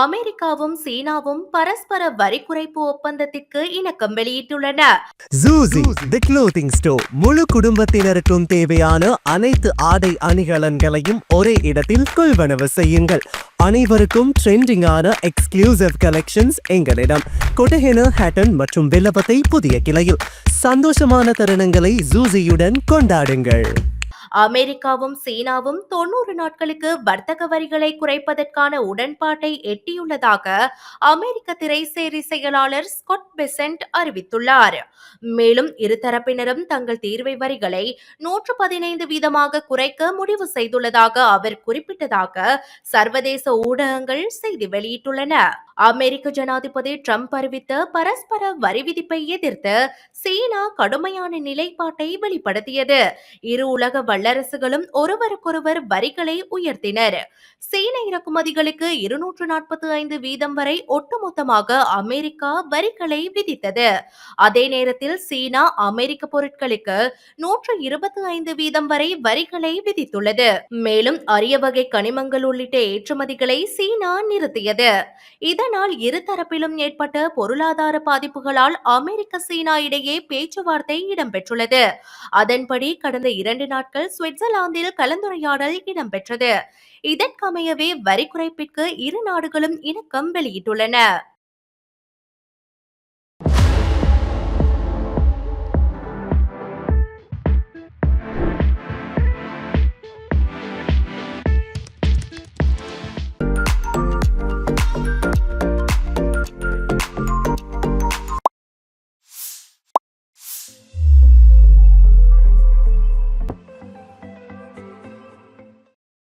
அமெரிக்காவும் சீனாவும் பரஸ்பர வரி குறைப்பு ஒப்பந்தத்திற்கு இணக்கம் வெளியிட்டுள்ளன. ஜூசி தி க்ளோத்திங் ஸ்டோர் முழு குடும்பத்தினருக்கும் தேவையான அனைத்து ஆடை அணிகலன்களையும் ஒரே இடத்தில் கொள்வனவு செய்யுங்கள். அனைவருக்கும் ட்ரெண்டிங்கான எக்ஸ்க்ளூசிவ் கலெக்ஷன்ஸ் எங்களிடம். கொட்டஹென ஹேட்டன் மற்றும் வில்லபத்தை புதிய கிளையில். சந்தோஷமான தருணங்களை ஜூசியுடன் கொண்டாடுங்கள். அமெரிக்காவும் சீனாவும் தொன்னூறு நாட்களுக்கு வர்த்தக வரிகளை குறைப்பதற்கான உடன்பாட்டை எட்டியுள்ளதாக அமெரிக்க திரைசேரி செயலாளர் ஸ்காட் பெசன்ட் அறிவித்துள்ளார். மேலும் இருதரப்பினரும் தங்கள் தீர்வை வரிகளை நூற்று பதினைந்து வீதமாக குறைக்க முடிவு செய்துள்ளதாக அவர் குறிப்பிட்டதாக சர்வதேச ஊடகங்கள் செய்தி வெளியிட்டுள்ளன. அமெரிக்க ஜனாதிபதி ட்ரம்ப் அறிவித்த பரஸ்பர வரி விதிப்பை எதிர்த்து சீனா கடுமையான நிலைப்பாட்டை வெளிப்படுத்தியது. இரு உலக வல்லரசுகளும் ஒருவருக்கொருவர் வரிகளை உயர்த்தினர். சீன இறக்குமதிகளுக்கு இருநூற்று நாற்பத்தி ஐந்து வீதம் வரை ஒட்டுமொத்தமாக அமெரிக்கா வரிகளை விதித்தது. அதே நேரத்தில் சீனா அமெரிக்க பொருட்களுக்கு நூற்று இருபத்தி ஐந்து வீதம் வரை வரிகளை விதித்துள்ளது. மேலும் அரிய வகை கனிமங்கள் உள்ளிட்ட ஏற்றுமதிகளை சீனா நிறுத்தியது. இதனால் இருதரப்பிலும் ஏற்பட்ட பொருளாதார பாதிப்புகளால் அமெரிக்க சீனா இடையே பேச்சுவார்த்தை இடம்பெற்றுள்ளது. அதன்படி கடந்த இரண்டு நாட்கள் சுவிட்சர்லாந்தில் கலந்துரையாடல் இடம்பெற்றது. இதற்கமையவே வரி குறைப்பிற்கு இரு நாடுகளும் இணக்கம் வெளியிட்டுள்ளன.